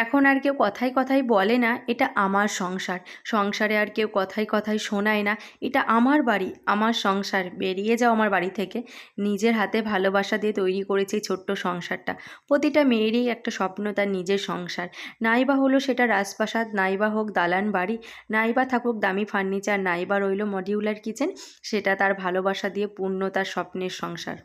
এখন আর কেউ কথায় কথায় বলে না, এটা আমার সংসার। সংসারে আর কেউ কথায় কথায় শোনায় না, এটা আমার বাড়ি, আমার সংসার। বেরিয়ে যাও আমার বাড়ি থেকে। নিজের হাতে ভালোবাসা দিয়ে তৈরি করেছে ছোট্ট সংসারটা। প্রতিটা মেয়েরই একটা স্বপ্ন, তার নিজের সংসার। নাইবা হলো সেটা রাজপ্রাসাদ, নাইবা হোক দালান বাড়ি, নাইবা থাকুক দামি ফার্নিচার, নাইবা রইল মডিউলার কিচেন, সেটা তার ভালোবাসা দিয়ে পূর্ণ তার স্বপ্নের সংসার।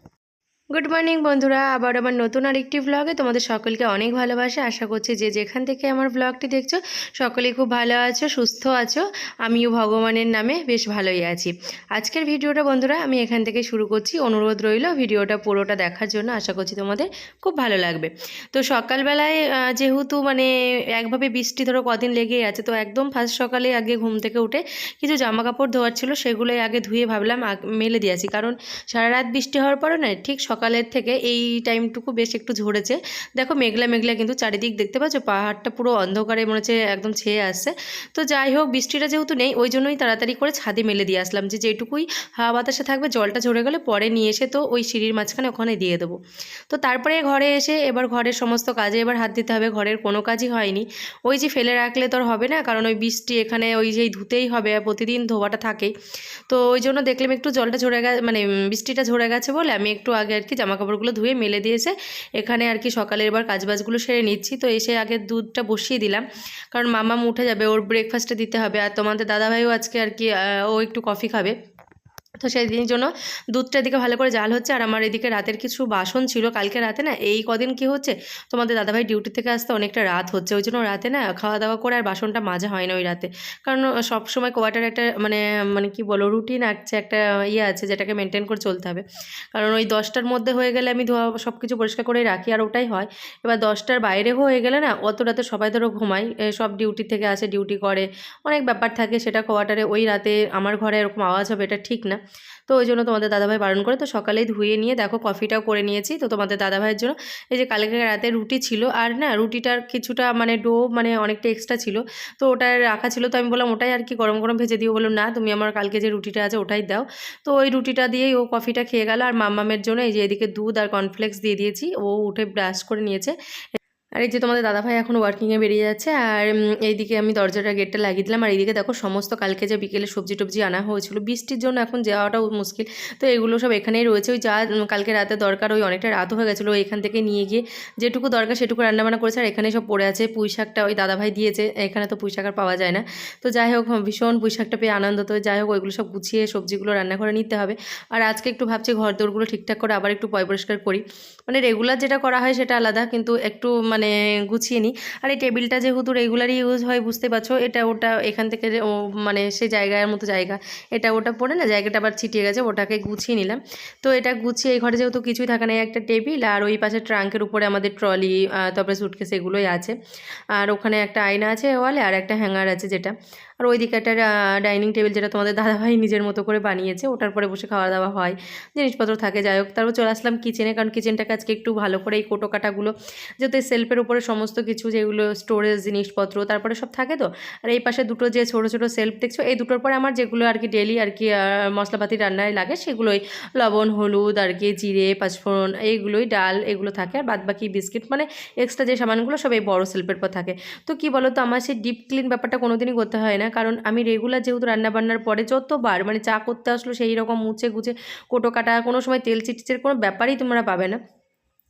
গুড মর্নিং বন্ধুরা। আবার আমার নতুন আরেকটি ব্লগে তোমাদের সকলকে অনেক ভালোবাসে। আশা করছি যে যেখান থেকে আমার ব্লগটি দেখছ, সকলেই খুব ভালো আছো, সুস্থ আছো। আমিও ভগবানের নামে বেশ ভালোই আছি। আজকের ভিডিওটা, বন্ধুরা, আমি এখান থেকে শুরু করছি। অনুরোধ রইল ভিডিওটা পুরোটা দেখার জন্য। আশা করছি তোমাদের খুব ভালো লাগবে। তো সকালবেলায় যেহেতু মানে একভাবে বৃষ্টি ধরো কদিন লেগেই আছে, তো একদম ফার্স্ট সকালে আগে ঘুম থেকে উঠে কিছু জামা কাপড় ধোয়ার ছিল, সেগুলোই আগে ধুয়ে ভাবলাম মেলে দিয়েছি। কারণ সারা রাত বৃষ্টি হওয়ার পরও না, ঠিক সকালের থেকে এই টাইমটুকু বেশ একটু ঝরেছে। দেখো মেঘলা মেঘলা কিন্তু চারিদিক দেখতে পাচ্ছ, পাহাড়টা পুরো অন্ধকারে মনে হচ্ছে একদম ছেয়ে আসছে। তো যাই হোক, বৃষ্টিটা যেহেতু নেই, ওই জন্যই তাড়াতাড়ি করে ছাদে মেলে দিয়ে আসলাম যে যেটুকুই হাওয়া বাতাসে থাকবে, জলটা ঝরে গেলে পরে নিয়ে এসে তো ওই সিঁড়ির মাঝখানে ওখানে দিয়ে দেবো। তো তারপরে ঘরে এসে এবার ঘরের সমস্ত কাজে এবার হাত দিতে হবে, ঘরের কোনো কাজই হয়নি। ওই যে ফেলে রাখলে তো আর হবে না, কারণ ওই বৃষ্টি এখানে ওই যেই ধুতেই হবে প্রতিদিন ধোয়াটা থাকেই তো ওই জন্য দেখলাম একটু জলটা ঝরে গেছে মানে বৃষ্টিটা ঝরে গেছে বলে আমি একটু আগে কি জামা কাপড়গুলো ধুয়ে মেলে দিয়েছে। এখানে আর কি সকালে এবার কাজবাজগুলো সেরে নিচ্ছি। তো এসে আগে দুধটা বসিয়ে দিলাম। কারণ মামাম উঠে যাবে, ওর ব্রেকফাস্টে দিতে হবে। আর তোমাদের দাদাভাইও আজকে আর কি ও একটু কফি খাবে। তো সেই জন্য দুধটা এদিকে ভালো করে জাল হচ্ছে, আর আমার এদিকে রাতের কিছু বাসন ছিল। কালকে রাতে না, এই কদিন কি হচ্ছে, তোমাদের দাদাভাই ডিউটি থেকে আসতে অনেকটা রাত হচ্ছে। ওই জন্য রাতে না খাওয়া দাওয়া করে আর বাসনটা মাজা হয় না ওই রাতে। কারণ সব সময় কোয়ার্টার একটা মানে মানে কি বলো রুটিন আছে, একটা ইয়ে আছে যেটাকে মেনটেন করে চলতে হবে। কারণ ওই দশটার মধ্যে হয়ে গেলে আমি ধোয়া সব কিছু পরিষ্কার করে রাখি, আর ওটাই হয়। এবার দশটার বাইরে হয়ে গেলে না, অত রাতে সবাই ধরো ঘুমায় সব ডিউটি থেকে আসে, ডিউটি করে, অনেক ব্যাপার থাকে সেটা কোয়ার্টারে ওই রাতে আমার ঘরে এরকম আওয়াজ হবে, এটা ঠিক না। তো ওই জন্য তোমাদের দাদাভাই বারণ করে, তো সকালেই ধুয়ে নিয়ে দেখো কফিটাও করে নিয়েছি। তো তোমাদের দাদাভাইয়ের জন্য এই যে কালকে রাতে রুটি ছিল, আর না রুটিটার কিছুটা মানে ডো মানে অনেকটা এক্সট্রা ছিল, তো ওটা রাখা ছিল। তো আমি বললাম ওটাই আর কি গরম গরম ভেজে দিও। বললাম না, তুমি আমার কালকে যে রুটিটা আছে ওটাই দাও। তো ওই রুটিটা দিয়েই ও কফিটা খেয়ে গেল। আর মাম্মামের জন্য এই যে এদিকে দুধ আর কর্নফ্লেক্স দিয়ে দিয়েছি, ও উঠে ব্রাশ করে নিয়েছে। আর এই যে তোমাদের দাদাভাই এখন ওয়ার্কিংয়ে বেরিয়ে যাচ্ছে, আর এইদিকে আমি দরজাটা গেটটা লাগিয়ে দিলাম, আর এইদিকে দেখো সমস্ত কালকে যে বিকেলে সবজি টবজি আনা হয়েছিল, বৃষ্টির জন্য এখন যাওয়াটাও মুশকিল। তো এগুলো সব এখানেই রয়েছে, ওই যা কালকে রাতে দরকার, ওই অনেকটা রাত হয়ে গেছিল এখান থেকে নিয়ে গিয়ে যেটুকু দরকার সেটুকু রান্নাবান্না করেছে, আর এখানে সব পড়ে আছে। পুঁই শাকটা ওই দাদাভাই দিয়েছে, এখানে তো পুঁই শাক আর পাওয়া যায় না। তো যাই হোক ভীষণ পুঁই শাকটা পেয়ে আনন্দ, তো যাই হোক, ওইগুলো সব গুছিয়ে সবজিগুলো রান্না করে নিতে হবে। আর আজকে একটু ভাবছি ঘর দৌড়গুলো ঠিকঠাক করে আবার একটু পয় পরিষ্কার করি। মানে রেগুলার যেটা করা হয় সেটা আলাদা, কিন্তু একটু মানে গুছিয়ে নিই। আর এই টেবিলটা যেহেতু রেগুলারই ইউজ হয়, বুঝতে পারছ, এটা ওটা এখান থেকে মানে সে জায়গার মতো জায়গা, এটা ওটা পড়ে না জায়গাটা আবার ছিটিয়ে গেছে, ওটাকে গুছিয়ে নিলাম। তো এটা গুছিয়ে এই ঘরে যেহেতু কিছুই থাকে না একটা টেবিল আর ওই পাশে ট্রাঙ্কের উপরে আমাদের ট্রলি তারপরে সুটকেস এগুলোই আছে। আর ওখানে একটা আয়না আছে ওয়ালে আর একটা হ্যাঙ্গার আছে যেটা। আর ওই দিকে একটা ডাইনিং টেবিল যেটা তোমাদের দাদাভাই নিজের মতো করে বানিয়েছে, ওটার পরে বসে খাওয়া দাওয়া হয়, জিনিসপত্র থাকে, যাই হোক। তারপর চলে আসলাম কিচেনে কারণ কিচেনটাকে আজকে একটু ভালো করে এই কোটো কাটাগুলো যাতে সেলফের উপরে সমস্ত কিছু যেগুলো স্টোরেজ জিনিসপত্র, তারপরে সব থাকে তো? আর এই পাশে দুটো যে ছোটো ছোটো সেলফ দেখছ, এই দুটোর পরে আমার যেগুলো আর কি ডেলি আর কি মশলাপাতি রান্নায় লাগে, সেগুলোই লবণ, হলুদ, আর কি জিরে, পাঁচফোড়ন, এইগুলোই ডাল, এগুলো থাকে। আর বাদ বাকি বিস্কিট মানে এক্সট্রা যে সামানগুলো, সব এই বড়ো সেলফের পর থাকে। তো কি বলো তো আমার সেই ডিপ ক্লিন ব্যাপারটা কোনোদিনই করতে হয় না। কারণ আমি রেগুলার যেহেতু রান্নাবান্নার পরে যতবার মানে চা করতে আসলো সেই রকম মুছে গুছে কোটো কাটা কোনো সময় তেল চিটচের কোনো ব্যাপারই তোমরা পাবে না।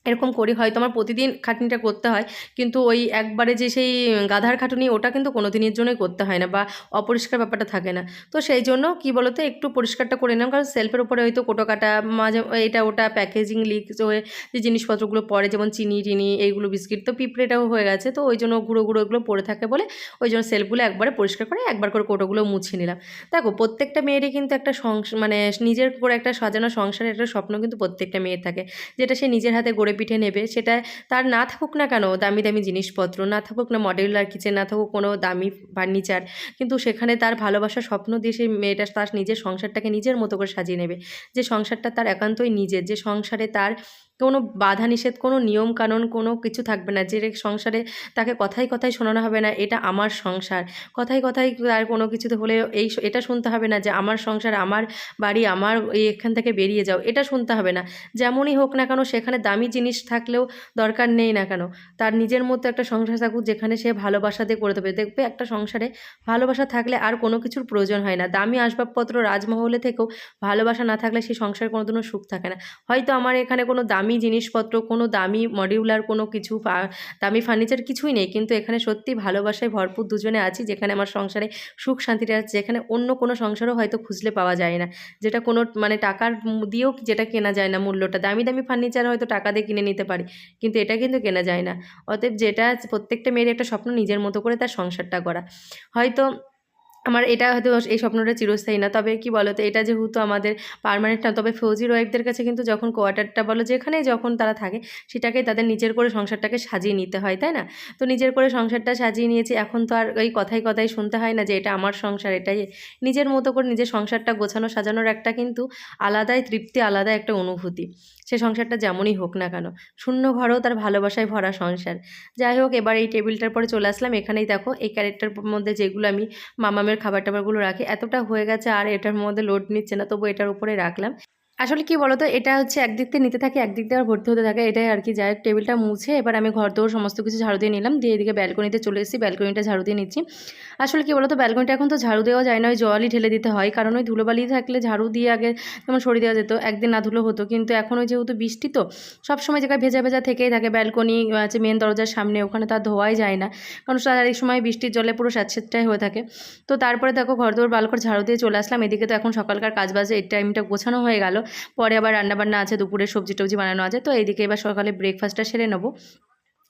এরকম করি, হয়তো আমার প্রতিদিন খাটনিটা করতে হয়, কিন্তু ওই একবারে যে সেই গাধার খাটুনি, ওটা কিন্তু কোনো দিনের জন্যই করতে হয় না বা অপরিষ্কার ব্যাপারটা থাকে না। তো সেই জন্য কি বলতো, একটু পরিষ্কারটা করে নিলাম, কারণ সেলফের উপরে হয়তো কোটো কাটা, মাঝে এটা ওটা প্যাকেজিং লিক হয়ে যে জিনিসপত্রগুলো পড়ে, যেমন চিনি টিনি, এইগুলো বিস্কিট, তো পিঁপড়েটাও হয়ে গেছে, তো ওই জন্য গুঁড়ো গুঁড়ো এগুলো পড়ে থাকে বলে ওই জন্য সেলফগুলো একবারে পরিষ্কার করে একবার করে কোটোগুলো মুছে নিলাম। দেখো, প্রত্যেকটা মেয়েরই কিন্তু একটা সংস মানে নিজের করে একটা সাজানো সংসারের একটা স্বপ্ন কিন্তু প্রত্যেকটা মেয়ের থাকে, যেটা সে নিজের হাতে গড়ে পিঠে নেবে, সেটা তার না থাকুক না কেন, দামি দামি জিনিসপত্র, না থাকুক না মডেলার কিচেন না থাকুক কোনো দামি ফার্নিচার কিন্তু সেখানে তার ভালোবাসা স্বপ্ন দিয়ে সেই মেয়েটা তার নিজের সংসারটাকে নিজের মতো করে সাজিয়ে নেবে। যে সংসারটা তার একান্তই নিজের, যে সংসারে তার কোনো বাধা নিষেধ কোনো নিয়ম কানুন কোনো কিছু থাকবে না। যে সংসারে তাকে কথায় কথাই শোনানো হবে না, এটা আমার সংসার। কথায় কথায় আর কোনো কিছুতে হলে এই এটা শুনতে হবে না যে আমার সংসার, আমার বাড়ি, আমার এখান থেকে বেরিয়ে যাও, এটা শুনতে হবে না। যেমনই হোক না কেন, সেখানে দামি জিনিস থাকলেও দরকার নেই না কেন। তার নিজের মতো একটা সংসার থাকুক যেখানে সে ভালোবাসা দিয়ে করে দেবে। দেখবে একটা সংসারে ভালোবাসা থাকলে আর কোনো কিছুর প্রয়োজন হয় না। দামি আসবাবপত্র রাজমহলে থেকেও ভালোবাসা না থাকলে সেই সংসারে কোনোদিনও সুখ থাকে না। হয়তো আমার এখানে কোনো দামি জিনিসপত্র, কোনো দামি মডিউলার কোনো কিছু দামি ফার্নিচার কিছুই নেই। কিন্তু এখানে সত্যি ভালোবাসায় ভরপুর দুজনে আছি, যেখানে আমার সংসারে সুখ শান্তিটা আছে, যেখানে অন্য কোনো সংসারও হয়তো খুঁজলে পাওয়া যায় না। যেটা কোনো মানে টাকার দিয়েও যেটা কেনা যায় না মূল্যটা। দামি দামি ফার্নিচার হয়তো টাকা দিয়ে কিনে নিতে পারি, কিন্তু এটা কিন্তু কেনা যায় না। অতএব যেটা প্রত্যেকটা মেয়ের একটা স্বপ্ন নিজের মতো করে তার সংসারটা করা। হয়তো আমার এটা হয়তো এই স্বপ্নটা চিরস্থায়ী না। তবে কি বলো তো এটা যেহেতু আমাদের পার্মানেন্ট না, তবে ফৌজির ওয়াইফদের কাছে কিন্তু যখন কোয়ার্টারটা বলো, যেখানেই যখন তারা থাকে, সেটাকে তাদের নিজের করে সংসারটাকে সাজিয়ে নিতে হয়, তাই না? তো নিজের করে সংসারটা সাজিয়ে নিয়েছি, এখন তো আর ওই কথাই কথাই শুনতে হয় না যে এটা আমার সংসার, এটাই নিজের মতো করে নিজের সংসারটা গোছানো, সাজানোর একটা কিন্তু আলাদাই তৃপ্তি, আলাদা একটা অনুভূতি। সে সংসারটা যেমনই হোক না কেন, শূন্য ঘরেও তার ভালোবাসায় ভরা সংসার। যাই হোক, এবার এই টেবিলটার পরে চলে আসলাম। এখানেই দেখো, এই ক্যারেক্টার মধ্যে যেগুলো আমি মামামের খাবার টাবারগুলো রাখি। এতটা হয়ে গেছে আর এটার মধ্যে লোড নিচ্ছে না, তবু এটার উপরে রাখলাম। আসলে কি বলতো? এটা হচ্ছে একদিক থেকে নিতে থাকে, একদিক আবার ভর্তি হতে থাকে। এটাই আর কি। যাই টেবিলটা মুছে এবার আমি ঘর দৌড় সমস্ত কিছু ঝাড়ু দিয়ে নিলাম। দিয়ে এদিকে ব্যালকনিতে চলে এসেছি। ব্যালকনিটা ঝাড়ু দিয়ে নিচ্ছি। আসলে কি বলতো? ব্যালকনিটা এখন তো ঝাড়ু দেওয়া যায় না। ওই জলই ঢেলে দিতে হয়। কারণ ওই ধুলোবালি থাকলে ঝাড়ু দিয়ে আগে যেমন সরিয়ে দেওয়া যেত, একদিন না ধুলো হতো। কিন্তু এখন ওই যেহেতু বৃষ্টি তো, সবসময় জায়গায় ভেজা ভেজা থেকেই থাকে। ব্যালকনি আছে মেন দরজার সামনে, ওখানে তার ধোয়াই যায় না। কারণ এক সময় বৃষ্টির জলে পুরো স্যাঁতস্যাঁতটাই হয়ে থাকে। তো তারপরে দেখো ঘর দৌড় বাল করে ঝাড়ু দিয়ে চলে আসলাম। এদিকে তো এখন সকালকার কাজ বাজে। এই টাইমটা গোছানো হয়ে গেল। পরে আবার রান্নাবান্না আছে, দুপুরে সবজি টবজি বানানো আছে। তো এইদিকে এবার সকালে ব্রেকফাস্টটা সেরে নেব।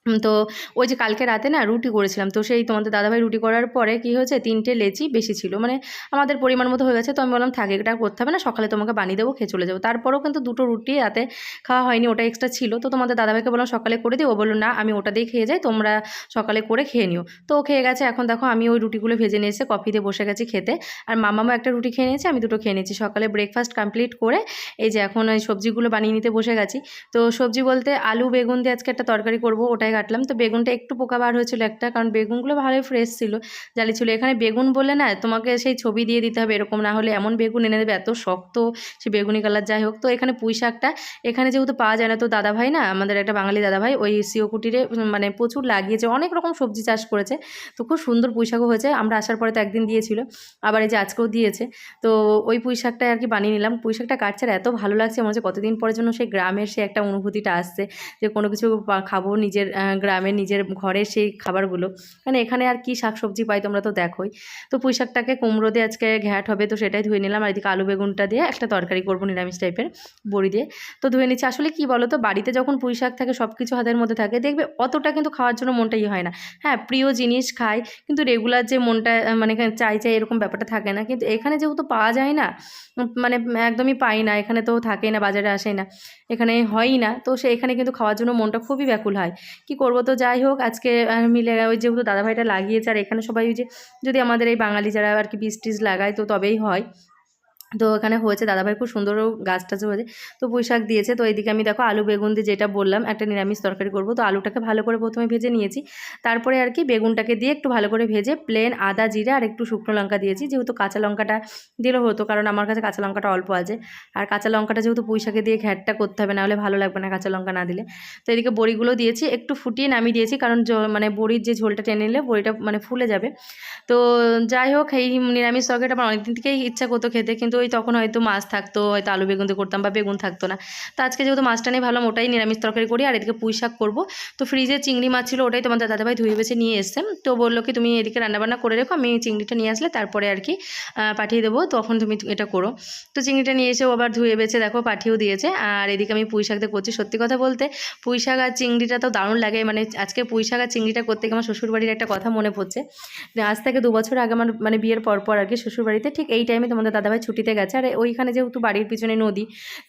তো ওই যে কালকে রাতে না রুটি করেছিলাম, তো সেই তোমাদের দাদাভাই রুটি করার পরে কি হয়েছে, তিনটে লেচি বেশি ছিল। মানে আমাদের পরিমাণ মতো হয়ে গেছে, তো আমি বললাম, থাকে, এটা করতে হবে না, সকালে তোমাকে বানিয়ে দেবো, খেয়ে চলে যাব। তারপরেও কিন্তু দুটো রুটি রাতে খাওয়া হয়নি, ওটা এক্সট্রা ছিল। তো তোমাদের দাদাভাইকে বললাম, সকালে করে দিই। ও বলল, না, আমি ওটা দিয়ে খেয়ে যাই, তোমরা সকালে করে খেয়ে নিও। তো ও খেয়ে গেছে। এখন দেখো, আমি ওই রুটিগুলো ভেজে নিয়ে এসে কফি দিয়ে বসে গেছি খেতে। আর মামামও একটা রুটি খেয়ে নিয়েছে, আমি দুটো খেয়ে নিয়েছি। সকালে ব্রেকফাস্ট কমপ্লিট করে এই যে এখন ওই সবজিগুলো বানিয়ে নিতে বসে গেছি। তো সবজি বলতে আলু, বেগুন দিয়ে আজকে একটা তরকারি করব, ওটাই কাটলাম। তো বেগুনটা একটু পোকা বার হয়েছিল একটা, কারণ বেগুনগুলো ভালোই ফ্রেশ ছিল, জালি ছিল। এখানে বেগুন বলে না, তোমাকে সেই ছবি দিয়ে দিতে হবে এরকম, না হলে এমন বেগুন এনে দেবে, এত শক্ত, সে বেগুনি কালার যাই হোক। তো এখানে পুঁই শাকটা, এখানে যেহেতু পাওয়া যায় না, তো দাদাভাই না, আমাদের একটা বাঙালি দাদাভাই, ওই সিও কুটিরে মানে প্রচুর লাগিয়েছে, অনেক রকম সবজি চাষ করেছে। তো খুব সুন্দর পুঁই শাকও হয়েছে, আমরা আসার পরে তো একদিন দিয়েছিল, আবার এই যে আজকেও দিয়েছে। তো ওই পুঁই শাকটা আর কি বানিয়ে নিলাম। পুঁই শাকটা কাটছে এত ভালো লাগছে, মনে হচ্ছে কতদিন পরের জন্য সেই গ্রামের সে একটা অনুভূতিটা আসছে, যে কোনো কিছু খাব নিজের গ্রামে নিজের ঘরের সেই খাবারগুলো। মানে এখানে আর কি শাক সবজি পাই তোমরা তো দেখোই। তো পুঁই শাকটাকে কুমড়ো দিয়ে আজকে ঘ্যাট হবে তো সেটাই ধুয়ে নিলাম। আর এদিকে আলু বেগুনটা দিয়ে একটা তরকারি করব, নিরামিষ টাইপের বড়ি দিয়ে। তো ধুয়ে নিচ্ছি। আসলে কি বলো তো বাড়িতে যখন পুঁই শাক থাকে সব কিছু হাতের মধ্যে থাকে, দেখবে অতটা কিন্তু খাওয়ার জন্য মনটা ইয়ে হয় না। হ্যাঁ প্রিয় জিনিস খাই, কিন্তু রেগুলার যে মনটা মানে চাই চাই এরকম ব্যাপারটা থাকে না। কিন্তু এখানে যেহেতু পাওয়া যায় না মানে একদমই পাই না, এখানে তো থাকেই না, বাজারে আসেই না, এখানে হয়ই না। তো সে এখানে কিন্তু খাওয়ার জন্য মনটা খুবই ব্যাকুল হয়। কি করব। তো যাই হোক, আজকে মিলে ওই যেহেতু দাদাভাইটা লাগিয়েছে, আর এখানে সবাই ওই যে, যদি আমাদের এই বাঙালি যারা আর কি বীজ টিজ লাগায়, তো তবেই হয়। তো এখানে হয়েছে, দাদাভাই খুব সুন্দর গাছ টাছ হয়েছে। তো পুঁই শাক দিয়েছে, তো এইদিকে আমি দেখো আলু, বেগুন দিয়ে যেটা বললাম, একটা নিরামিষ তরকারি করব। তো আলুটাকে ভালো করে প্রথমে ভেজে নিয়েছি। তারপরে আর কি বেগুনটাকে দিয়ে একটু ভালো করে ভেজে প্লেন আদা, জিরে আর একটু শুকনো লঙ্কা দিয়েছি। যেহেতু কাঁচা লঙ্কাটা দিলেও হতো, কারণ আমার কাছে কাঁচা লঙ্কাটা অল্প আছে। আর কাঁচা লঙ্কাটা যেহেতু পুঁই শাকে দিয়ে ঘ্যাটটা করতে হবে, নাহলে ভালো লাগবে না কাঁচা লঙ্কা না দিলে। তো এদিকে বড়িগুলো দিয়েছি, একটু ফুটিয়ে নামিয়ে দিয়েছি, কারণ মানে বড়ির যে ঝোলটা টেনে নিলে বড়িটা মানে ফুলে যাবে। তো যাই হোক, এই নিরামিষ তরকারিটা আমার অনেকদিন থেকেই ইচ্ছা করতো খেতে, কিন্তু ওই তখন হয়তো মাছ থাকতো, হয়তো আলু বেগুন দিয়ে করতাম বা বেগুন থাকতো না। তো আজকে যেহেতু মাছটা নেই ভালো ওটাই নিরামিষ তরকারি করি, আর এদিকে পুঁই শাক করব। তো ফ্রিজে চিংড়ি মাছ ছিল ওটাই তোমাদের দাদাভাই ধুয়ে বেছে নিয়ে এসছে। তো বলল কি, তুমি এদিকে রান্নাবান্না করে রেখো, আমি চিংড়িটা নিয়ে আসলে তারপরে আর কি পাঠিয়ে দেবো, তখন তুমি এটা করো। তো চিংড়িটা নিয়ে এসেও আবার ধুয়ে বেছে দেখো, পাঠিয়েও দিয়েছে। আর এদিকে আমি পুঁই শাকটা করছি সত্যি কথা বলতে, পুঁই শাক আর চিংড়িটা তো দারুণ লাগে। মানে আজকে পুঁই শাক আর চিংড়িটা করতে আমার শ্বশুরবাড়ির একটা কথা মনে পড়ছে। আজ থেকে দু বছর আগে আমার মানে বিয়ের পর পর আর কি শ্বশুরবাড়িতে ঠিক এই টাইমে তোমাদের দাদাভাই ছুটি ডিউটিতে গেছে। আর ওইখানে যেহেতু বাড়ির পিছনে নদী,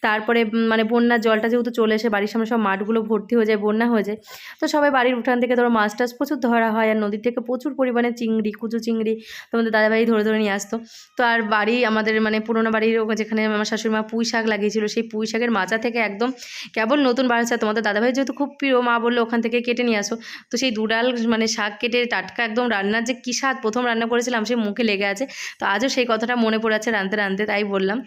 তারপরে মানে বন্যার জলটা যেহেতু চলে এসে বাড়ির সামনে সব মাঠগুলো ভর্তি হয়ে যায়, বন্যা হয়ে যায়, তো সবাই বাড়ির উঠান থেকে ধরো মাছ টাছ প্রচুর ধরা হয় আর নদীর থেকে প্রচুর পরিমাণে চিংড়ি, কুচু চিংড়ি তোমাদের দাদাভাই ধরে ধরে নিয়ে আসতো। তো আর বাড়ি আমাদের মানে পুরোনো বাড়ির যেখানে আমার শাশুড়ি মা পুঁই শাক লাগিয়েছিল, সেই পুঁই শাকের মাচা থেকে একদম কেবল নতুন বাড়ছে তোমাদের দাদাভাই যেহেতু খুব প্রিয়, মা বলল ওখান থেকে কেটে নিয়ে আসো। তো সেই দুডাল মানে শাক কেটে টাটকা একদম রান্নার যে কী স্বাদ প্রথম রান্না করেছিলাম সে মুখে লেগে আছে। তো আজও সেই কথাটা মনে পড়ে আছে রাঁধতে রাঁধতে। তাই বললাম।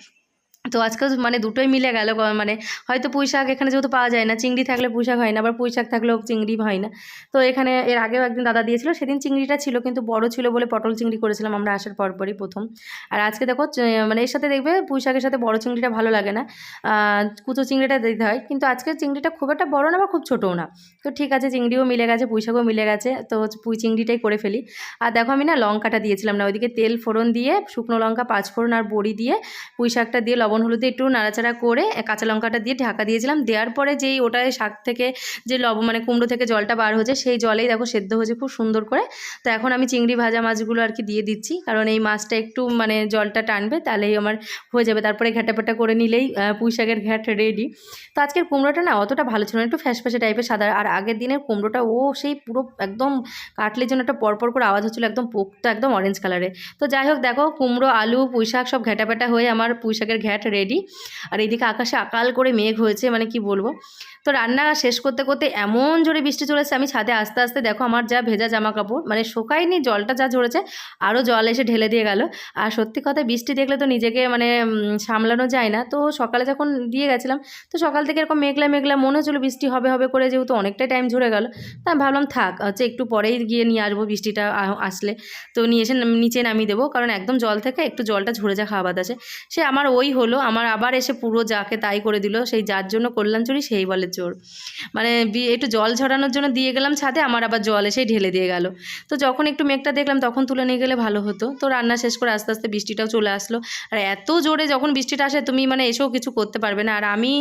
তো আজকে মানে দুটোই মিলে গেল মানে হয়তো পুঁই শাক এখানে যেহেতু পাওয়া যায় না, চিংড়ি থাকলে পুঁই শাক হয় না, আবার পুঁই শাক থাকলেও চিংড়ি হয় না। তো এখানে এর আগেও একদিন দাদা দিয়েছিল, সেদিন চিংড়িটা ছিল, কিন্তু বড় ছিল বলে পটল চিংড়ি করেছিলাম আমরা আসার পরপরই প্রথম। আর আজকে দেখো মানে এর সাথে দেখবে পুঁই শাকের সাথে বড় চিংড়িটা ভালো লাগে না। কুচো চিংড়িটা দিতে হয়, কিন্তু আজকে চিংড়িটা খুব একটা বড় না বা খুব ছোটও না। তো ঠিক আছে, চিংড়িও মিলে গেছে পুঁই শাকও মিলে গেছে, তো পুঁই চিংড়িটাই করে ফেলি। আর দেখো আমি না লঙ্কাটা দিয়েছিলাম না, ওইদিকে তেল ফোড়ন দিয়ে, শুকনো লঙ্কা পাঁচ ফোড়ন আর বড়ি দিয়ে পুঁই শাকটা দিয়ে লবণ হলুদে একটু নাড়াচাড়া করে কাঁচা লঙ্কাটা দিয়ে ঢাকা দিয়েছিলাম। দেওয়ার পরে যেই ওটা শাক থেকে যে লবণ মানে কুমড়ো থেকে জলটা বার হয়েছে, সেই জলেই দেখো সেদ্ধ হয়েছে খুব সুন্দর করে। তো এখন আমি চিংড়ি ভাজা মাছগুলো আর কি দিয়ে দিচ্ছি, কারণ এই মাছটা একটু মানে জলটা টানবে, তাহলেই আমার হয়ে যাবে। তারপরে ঘ্যাটাপাটা করে নিলেই পুঁই শাকের ঘ্যাট রেডি তো আজকের কুমড়োটা না অতটা ভালো ছিল না, একটু ফ্যাসফ্যাসে টাইপের সাদা। আর আগের দিনের কুমড়োটা, ও সেই পুরো একদম কাটলে জন্য একটা পরপর করে আওয়াজ হচ্ছিল, একদম পোকটা, একদম অরেঞ্জ কালারের তো যাই হোক, দেখো কুমড়ো, আলু, পুঁই শাক সব ঘ্যাটাপাটা হয়ে আমার পুঁই শাকের ঘ্যাট রেডি আর এদিকে আকাশে আকাল করে মেঘ হয়েছে মানে কি বলব? তো রান্না শেষ করতে করতে এমন জোরে বৃষ্টি চলেছে, আমি ছাদে আস্তে আস্তে দেখো আমার যা ভেজা জামা কাপড় মানে শোকায়নি জলটা যা ঝরেছে আরও জল এসে ঢেলে দিয়ে গেল। আর সত্যি কথা বৃষ্টি দেখলে তো নিজেকে মানে সামলানো যায় না। তো সকালে যখন দিয়ে গেছিলাম, তো সকাল থেকে এরকম মেঘলা মেঘলা মনে হচ্ছিল বৃষ্টি হবে হবে করে যেহেতু অনেকটাই টাইম ঝরে গেল। তা আমি ভাবলাম থাক, হচ্ছে একটু পরেই গিয়ে নিয়ে আসব বৃষ্টিটা আসলে। তো নিয়ে এসে নিচে নামিয়ে দেবো, কারণ একদম জল থেকে একটু জলটা ঝরে যা খাওয়া বাতাসে সে আমার ওই হলো, আমার আবার এসে পুরো যাকে তাই করে দিল, সেই যার জন্য কল্যাণ চুরি সেই বলে চোর মানে একটু জল ঝরানোর জন্য দিয়ে গেলাম ছাদে, আমার আবার জল এসেই ঢেলে দিয়ে গেল। তো যখন একটু মেঘটা দেখলাম, তখন তুলে নিয়ে গেলে ভালো হতো। তো রান্না শেষ করে আস্তে আস্তে বৃষ্টিটাও চলে আসলো। আর এত জোরে যখন বৃষ্টিটা আসে, তুমি মানে এসেও কিছু করতে পারবে না। আর আমি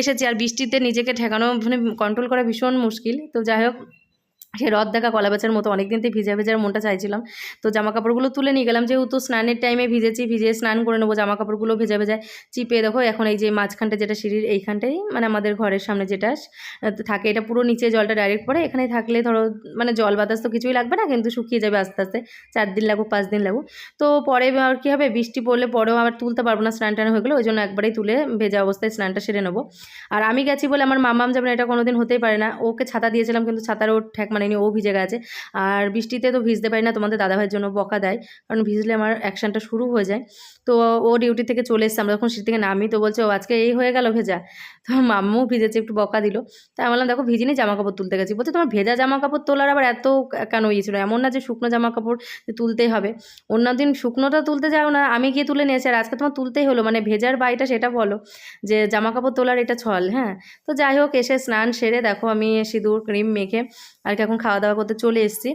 এসেছি, আর বৃষ্টিতে নিজেকে ঠেকানো মানে কন্ট্রোল করা ভীষণ মুশকিল। তো যাই হোক সে রদ দেখা কলা বেচার মতো অনেক দিন থেকে ভিজা ভেজার মনটা চাইছিলাম। তো জামা কাপড়গুলো তুলে নিয়ে গেলাম, যেহেতু স্নানের টাইমে ভিজেছি ভিজে স্নান করে নেব জামা কাপড়গুলো ভেজা ভেজায় চিপে দেখো, এখন এই যে মাঝখানটা যেটা সিঁড়ির এইখানটাই মানে আমাদের ঘরের সামনে যেটা থাকে এটা পুরো নিচে জলটা ডাইরেক্ট পড়ে, এখানে থাকলে ধরো মানে জল বাতাস তো কিছুই লাগবে না, কিন্তু শুকিয়ে যাবে আস্তে আস্তে, চার দিন লাগুক, পাঁচ দিন লাগুক। তো পরে আর কী হবে, বৃষ্টি পড়লে পরেও আবার তুলতে পারব না, স্নান টান হয়ে গেলে, ওই জন্য একবারেই তুলে ভেজা অবস্থায় স্নানটা সেরে নেব। আর আমি গেছি বলে আমার মামাম যাবেন এটা কোনোদিন হতেই পারে না, ওকে ছাতা দিয়েছিলাম, কিন্তু ছাতার ও ঠেক মানেনি ও ভিজে গেছে। আর বৃষ্টিতে তো ভিজতে পারি না, তোমাদের দাদাভাইয়ের জন্য বকা দেয়। কারণ ভিজলে আমার অ্যাকশনটা শুরু হয়ে যায়। তো ও ডিউটি থেকে চলে এসছে, আমরা যখন সিট থেকে নামি, তো বলছে, ও, আজকে এই হয়ে গেল ভেজা। তো মাম্মু ভিজেছে, একটু বকা দিল। তাই বললাম, দেখো, ভিজিনি জামা কাপড় তুলতে গেছি। বলছে, তোমার ভেজা জামা কাপড় তোলার আবার এত কেন ইয়ে ছিল? এমন না যে শুকনো জামা কাপড় তুলতেই হবে। অন্য দিন শুকনোটা তুলতে যাও না, আমি গিয়ে তুলে নিয়েছি। আর আজকে তোমার তুলতেই হলো মানে ভেজার বাইটা সেটা বলো, যে জামা কাপড় তোলার এটা ছল হ্যাঁ? তো যাই হোক, এসে স্নান সেরে দেখো, আমি সিঁদুর, ক্রিম মেখে, আর কি এখন খাওয়া দাওয়া করতে চলে এসেছি।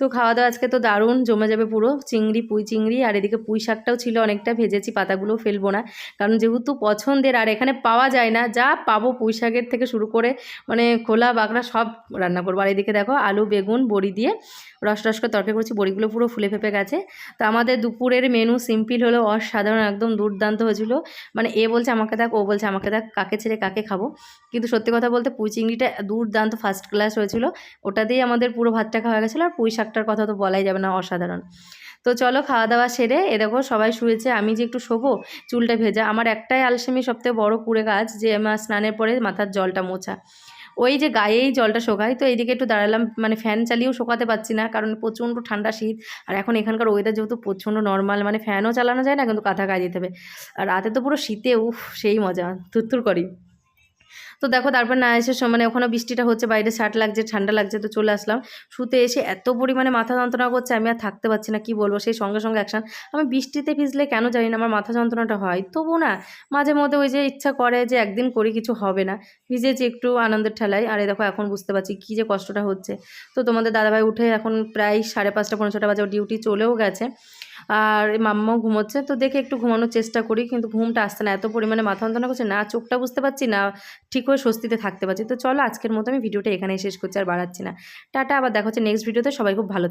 তো খাওয়া দাওয়া আজকে তো দারুণ, জমে যাবে পুরো চিংড়ি, পুঁই চিংড়ি, আর এদিকে পুঁই শাকটাও ছিল অনেকটা, ভেজেছি পাতাগুলো ফেলব না। কারণ যেহেতু পছন্দের, আর এখানে পাওয়া যায় না, যা পাবো পুঁই শাকের থেকে শুরু করে মানে খোলা বাগড়া সব রান্না করব। আর এদিকে দেখো, আলু, বেগুন, বড়ি দিয়ে রস রস করে তরকারি করছি, বড়িগুলো পুরো ফুলে ফেপে গেছে। তো আমাদের দুপুরের মেনু সিম্পল হলো, অসাধারণ, একদম দুর্দান্ত হয়েছিল। মানে এ বলছে আমাকে দেখ, ও বলছে আমাকে দেখ, কাকে ছেড়ে কাকে খাব। কিন্তু সত্যি কথা বলতে পুঁই চিংড়িটা দুর্দান্ত ফার্স্ট ক্লাস হয়েছিল। ওটা দিয়েই আমাদের পুরো ভাতটা খাওয়া গেছিল, আর পুঁই শাকটার কথা তো বলাই যাবে না, অসাধারণ। তো চলো খাওয়া দাওয়া সেরে এ দেখো সবাই শুয়েছে, আমি যে একটু শোবো, চুলটা ভেজা। আমার একটাই আলসেমি সবথেকে বড় কুড়ে কাজ যে আমার স্নানের পরে মাথার জলটা মোছা। ওই যে গায়েই জলটা শোকায়, তো এইদিকে একটু দাঁড়ালাম মানে ফ্যান চালিয়েও শোকাতে পারছি না, কারণ প্রচণ্ড ঠান্ডা শীত। আর এখন এখানকার ওয়েদার যেহেতু প্রচণ্ড নর্মাল মানে ফ্যানও চালানো যায় না, কিন্তু কাঁথা গায়ে দিতে হবে। আর রাতে তো পুরো শীতে, উফ, সেই মজা তুত্তুর করি। তো দেখো তারপর না এসে মানে ওখানে বৃষ্টিটা হচ্ছে, বাইরে শার্ট লাগছে, ঠান্ডা লাগছে, তো চলে আসলাম। শুতে এসে এত পরিমাণে মাথা যন্ত্রণা করছে, আমি আর থাকতে পারছি না, কি বলব? সেই সঙ্গে সঙ্গে অ্যাকশন আমি বৃষ্টিতে ভিজলে কেন জানি না, আমার মাথা যন্ত্রণাটা হয়। তবু না, মাঝে মধ্যে ওই যে ইচ্ছা করে যে একদিন করি, কিছু হবে না। ভিজেছি একটু আনন্দের ঠেলায়। আর দেখো, এখন বুঝতে পারছি কী যে কষ্টটা হচ্ছে। তো তোমাদের দাদাভাই উঠে এখন প্রায় সাড়ে পাঁচটা পনেরো ছটা বাজে ডিউটি চলেও গেছে। আর মাম্মাও ঘুমোচ্ছে, তো দেখে একটু ঘুমানোর চেষ্টা করি, কিন্তু ঘুমটা আসছে না, এত পরিমাণে মাথা যন্ত্রণা করছে, না চোখটা বুঝতে পারছি না, ঠিক হয়ে স্বস্তিতে থাকতে পারছি তো চলো আজকের মতো আমি ভিডিওটা এখানে শেষ করছি, আর বাড়াচ্ছি না টাটা, আবার দেখা হচ্ছে নেক্সট ভিডিওতে সবাই খুব ভালো।